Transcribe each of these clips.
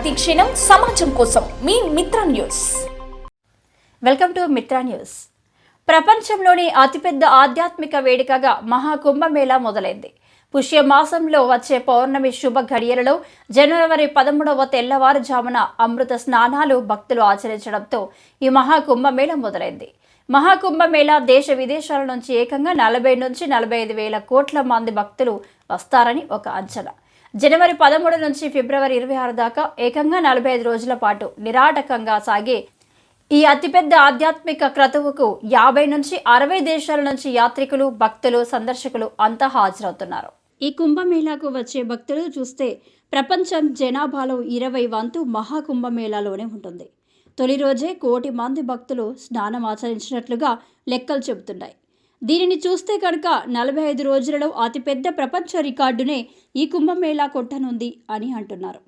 ప్రతిక్షణం సమాజం కోసం మీ Mitra news. Welcome to Mitra news. ప్రపంచంలోని అతిపెద్ద ఆధ్యాత్మిక వేడుకగా మహాకుంభమేళా మొదలైంది. పుష్యమాసంలో వచ్చే పౌర్ణమి శుభ ఘడియలలో జనవరి పదమూడవ తెల్లవారుజామున అమృత స్నానాలు భక్తులు ఆచరించడంతో ఈ మహాకుంభమేళ మొదలైంది. మహాకుంభమేళ దేశ విదేశాల నుంచి ఏకంగా నలభై నుంచి నలభై ఐదు వేల కోట్ల మంది భక్తులు వస్తారని ఒక అంచనా. జనవరి పదమూడు నుంచి ఫిబ్రవరి ఇరవై ఆరు దాకా ఏకంగా నలభై ఐదు రోజుల పాటు నిరాటకంగా సాగే ఈ అతిపెద్ద ఆధ్యాత్మిక క్రతువుకు యాభై నుంచి అరవై దేశాల నుంచి యాత్రికులు భక్తులు సందర్శకులు అంతా హాజరవుతున్నారు. ఈ కుంభమేళాకు వచ్చే భక్తులు చూస్తే ప్రపంచం జనాభాలో ఇరవై వంతు మహాకుంభమేళాలోనే ఉంటుంది. తొలి రోజే కోటి మంది భక్తులు స్నానం ఆచరించినట్లుగా లెక్కలు చెబుతున్నాయి. దీనిని చూస్తే కనుక నలభై ఐదు రోజులలో అతిపెద్ద ప్రపంచ రికార్డునే ఈ కుంభమేళా కొట్టనుంది అని అంటున్నారు.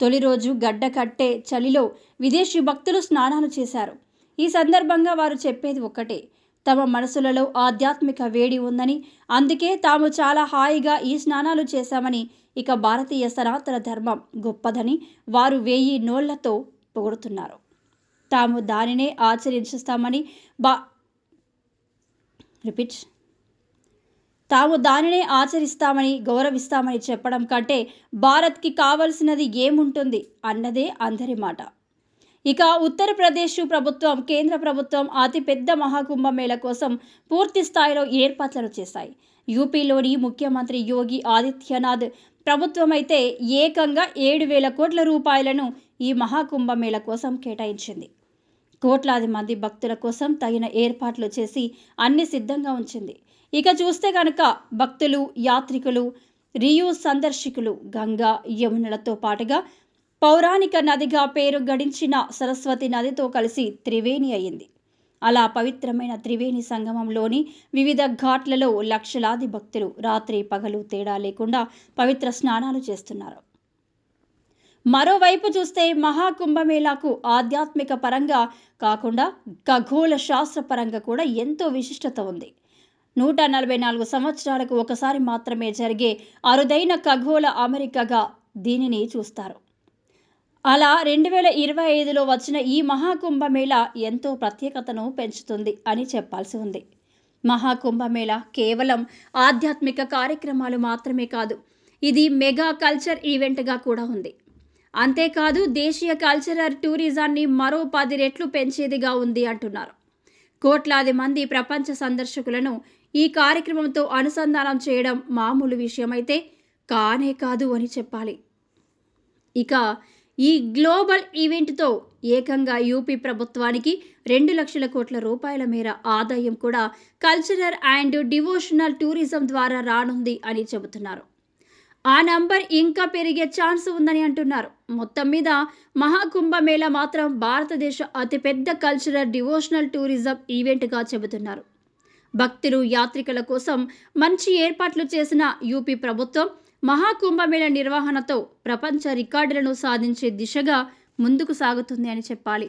తొలి రోజు గడ్డ కట్టే చలిలో విదేశీ భక్తులు స్నానాలు చేశారు. ఈ సందర్భంగా వారు చెప్పేది ఒక్కటే తమ మనసులలో ఆధ్యాత్మిక వేడి ఉందని అందుకే తాము చాలా హాయిగా ఈ స్నానాలు చేశామని ఇక భారతీయ సనాతన ధర్మం గొప్పదని వారు వేయి నోళ్ళతో పొగుడుతున్నారు. తాము దానినే ఆచరించిస్తామని బా రిపీట్. తాము దానినే ఆచరిస్తామని గౌరవిస్తామని చెప్పడం కంటే భారత్కి కావలసినది ఏముంటుంది అన్నదే అందరి మాట. ఇక ఉత్తరప్రదేశ్ ప్రభుత్వం కేంద్ర ప్రభుత్వం అతిపెద్ద మహాకుంభమేళ కోసం పూర్తి స్థాయిలో ఏర్పాట్లను చేశాయి. యూపీలోని ముఖ్యమంత్రి యోగి ఆదిత్యనాథ్ ప్రభుత్వం అయితే ఏకంగా ఏడు వేల కోట్ల రూపాయలను ఈ మహాకుంభమేళ కోసం కేటాయించింది. కోట్లాది మంది భక్తుల కోసం తగిన ఏర్పాట్లు చేసి అన్ని సిద్ధంగా ఉంచింది. ఇక చూస్తే కనుక భక్తులు యాత్రికులు రియు సందర్శకులు గంగా యమునలతో పాటుగా పౌరాణిక నదిగా పేరు గడించిన సరస్వతి నదితో కలిసి త్రివేణి అయింది. అలా పవిత్రమైన త్రివేణి సంగమంలోని వివిధ ఘాట్లలో లక్షలాది భక్తులు రాత్రి పగలు తేడా లేకుండా పవిత్ర స్నానాలు చేస్తున్నారు. మరోవైపు చూస్తే మహాకుంభమేళాకు ఆధ్యాత్మిక పరంగా కాకుండా ఖగోళ శాస్త్ర పరంగా కూడా ఎంతో విశిష్టత ఉంది. నూట నలభై నాలుగు సంవత్సరాలకు ఒకసారి మాత్రమే జరిగే అరుదైన ఖగోళ అమెరికగా దీనిని చూస్తారు. అలా రెండు వేల ఇరవై ఐదులో వచ్చిన ఈ మహాకుంభమేళ ఎంతో ప్రత్యేకతను పెంచుతుంది అని చెప్పాల్సి ఉంది. మహాకుంభమేళ కేవలం ఆధ్యాత్మిక కార్యక్రమాలు మాత్రమే కాదు ఇది మెగా కల్చర్ ఈవెంట్గా కూడా ఉంది. అంతేకాదు దేశీయ కల్చరల్ టూరిజాన్ని మరో పది రెట్లు పెంచేదిగా ఉంది అంటున్నారు. కోట్లాది మంది ప్రపంచ సందర్శకులను ఈ కార్యక్రమంతో అనుసంధానం చేయడం మామూలు విషయమైతే కానే కాదు అని చెప్పాలి. ఇక ఈ గ్లోబల్ ఈవెంట్తో ఏకంగా యూపీ ప్రభుత్వానికి రెండు లక్షల కోట్ల రూపాయల మేర ఆదాయం కూడా కల్చరల్ అండ్ డివోషనల్ టూరిజం ద్వారా రానుంది అని చెబుతున్నారు. ఆ నంబర్ ఇంకా పెరిగే ఛాన్స్ ఉందని అంటున్నారు. మొత్తం మీద మహాకుంభమేళా మాత్రం భారతదేశ అతిపెద్ద కల్చరల్ డివోషనల్ టూరిజం ఈవెంట్గా చెబుతున్నారు. భక్తులు యాత్రికుల కోసం మంచి ఏర్పాట్లు చేసిన యూపీ ప్రభుత్వం మహాకుంభమేళ నిర్వహణతో ప్రపంచ రికార్డులను సాధించే దిశగా ముందుకు సాగుతుంది అని చెప్పాలి.